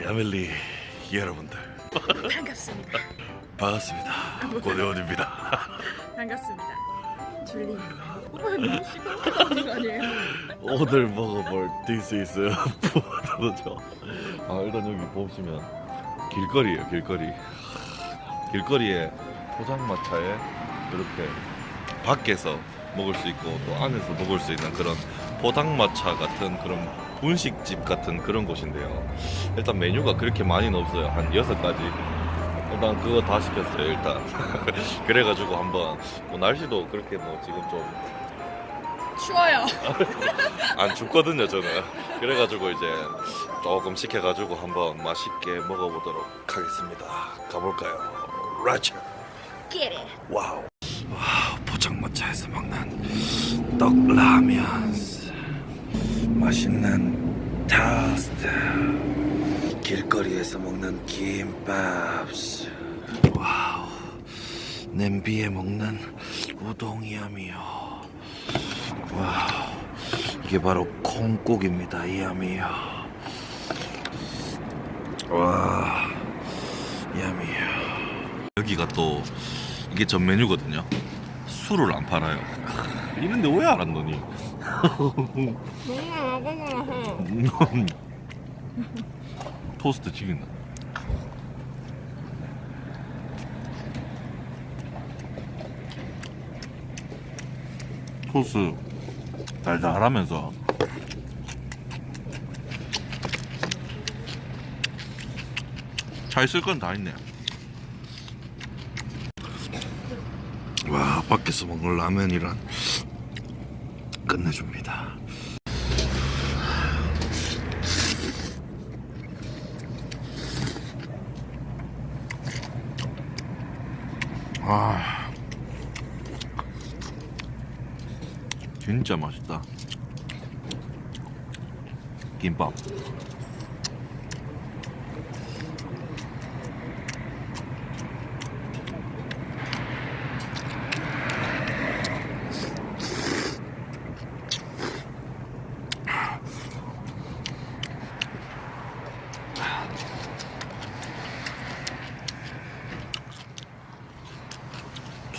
야멜리 여러분들 반갑습니다. 반갑습니다. 고대원입니다. 반갑습니다. 줄리. 오빠 너무 시끄럽게 나오는 거 아니에요? 오늘 먹어볼 This is 포도죠. 아 일단 여기 보시면 길거리예요 길거리. 길거리에 포장마차에 이렇게 밖에서 먹을 수 있고 또 안에서 먹을 수 있는 그런 포장마차 같은 그런 분식집 같은 그런 곳인데요. 일단 메뉴가 그렇게 많이는 없어요. 한 여섯 가지. 일단 그거 다 시켰어요 일단. 그래가지고 한번 뭐 날씨도 그렇게 뭐 지금 좀 추워요. 안 춥거든요 저는 그래가지고 이제 조금 시켜가지고 한번 맛있게 먹어보도록 하겠습니다 가볼까요 라차 Get it. 와우 와우 포장마차에서 먹는 떡라면 맛있는 토스트. 길거리에서 먹는 김밥 와우. 냄비에 먹는 우동이야미요. 와우. 이게 바로 콩국입니다 이야미요. 와 야미요. 여기가 또 이게 전 메뉴거든요. 술을 안 팔아요. 이런데 왜안 한노니 토스트 튀긴다. 소스 달달하면서. 잘 쓸 건 다 있네. 와 밖에서 먹는 라면이란 끝내줍니다. 아 진짜 맛있다. 김밥.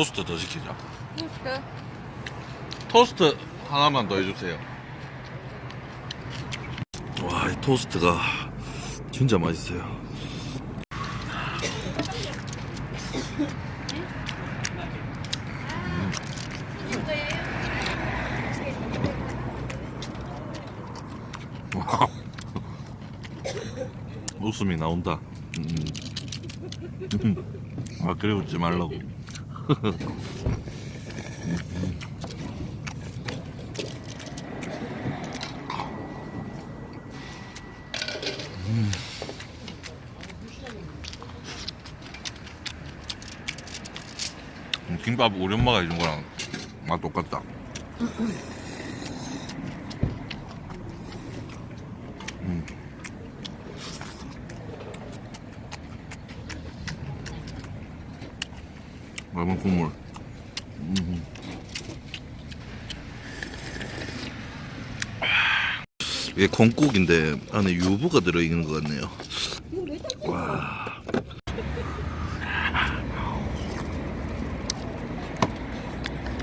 토스트 더 시키자. 토스트. 토스트 하나만 더 해주세요. 와, 이 토스트가 진짜 맛있어요. 음. 와. 웃음이 나온다. 음. 아, 그래 웃지 말라고. 음, 김밥 우리 엄마가 해준 거랑 맛 똑같다. 음. 라면 국물. 음. 이게 콩국인데 안에 유부가 들어있는 것 같네요. 와.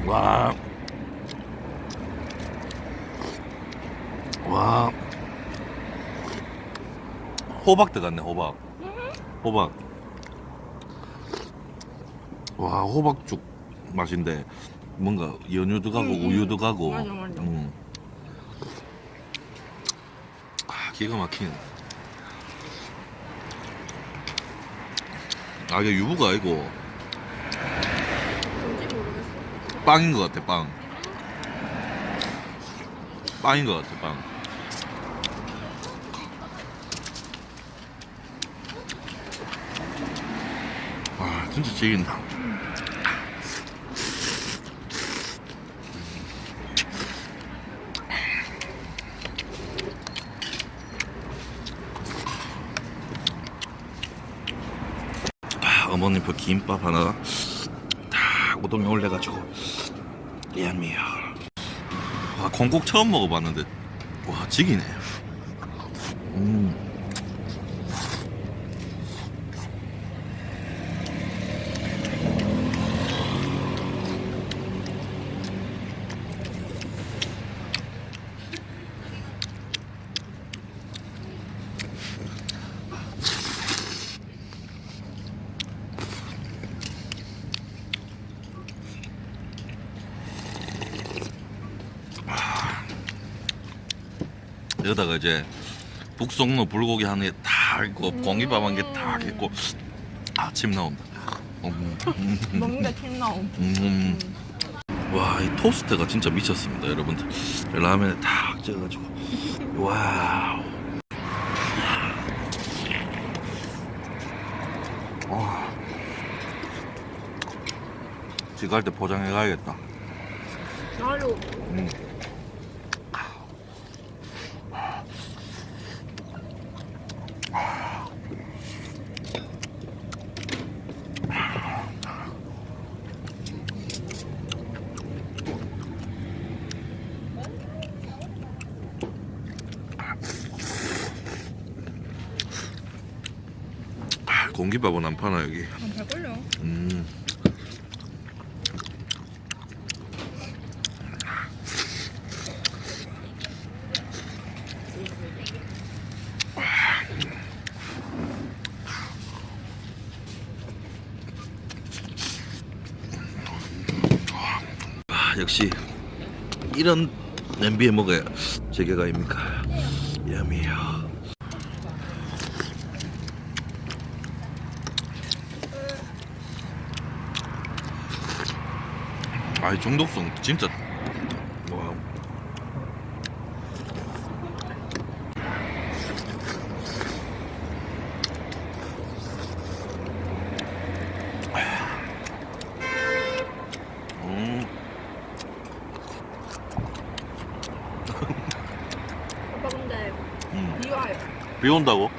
와. 와. 호박 들어갔네, 호박. 호박. 와, 호박죽 맛인데 뭔가 연유도 가고 음, 음. 우유도 가고. 맞아, 맞아. 음. 아, 기가 막힌. 아, 이게 유부가 아니고 뭔지 모르겠어. 빵인 것 같아, 빵. 빵인 것 같아, 빵. 와, 진짜 지긴다. 아, 어머님 그 김밥 하나 딱 우동에 올려가지고 미안미야 와 건국 처음 먹어봤는데 와 지기네 음. 여기다가 이제 북송로 불고기 하는 게다 있고 공기밥 한 게 다 있고 아침 나온다. 음, 음, 음, 침 나옴. 음. 와, 이 토스트가 진짜 미쳤습니다, 여러분들. 라면에 탁 찍어가지고. 와우. 와. 집 갈 때 포장해 가야겠다. 나로. 음. 아, 공기밥은 안 파나 여기. 잘 걸려. 음. 아, 역시 이런 냄비에 먹어야 제게가 아닙니까? 야미야. 아이 중독성 진짜 와. 음, 오빠 근데 음. 비 와요. 비 온다고?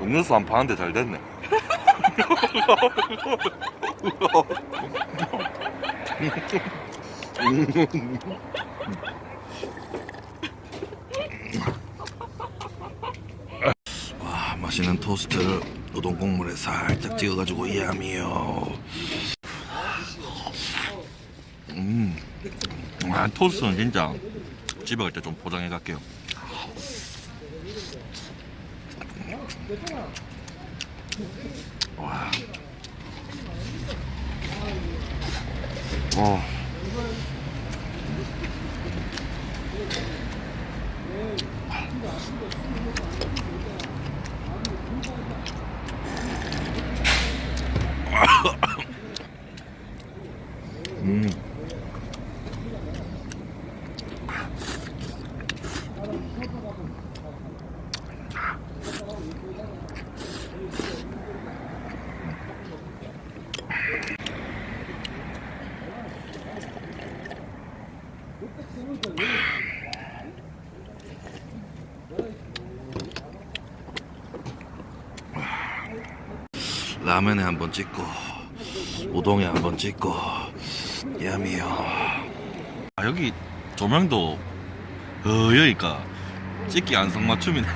음료수 안 파는데 잘 됐네. 와 맛있는 토스트를 우동 국물에 살짝 찍어가지고 야미요. 음, 아 토스트는 진짜 집에 갈 때 좀 포장해 갈게요. 와. 어. 라면에 한 번 찍고 우동에 한 번 찍고 야미요 아 여기 조명도 어 여기가 찍기 안성맞춤이네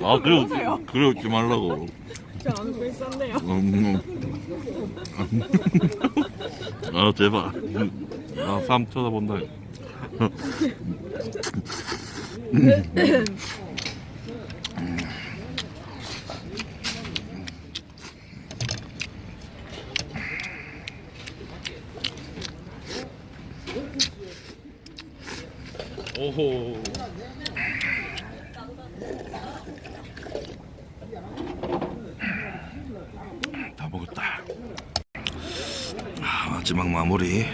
아 그래 그래 웃지 말라고 저안 웃고 있었네요. 음. 아 제발 아 사람 쳐다본다 오호 다 먹었다. 아, 마지막 마무리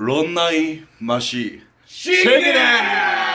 론나이 맛이 Shake it out! Shake it out!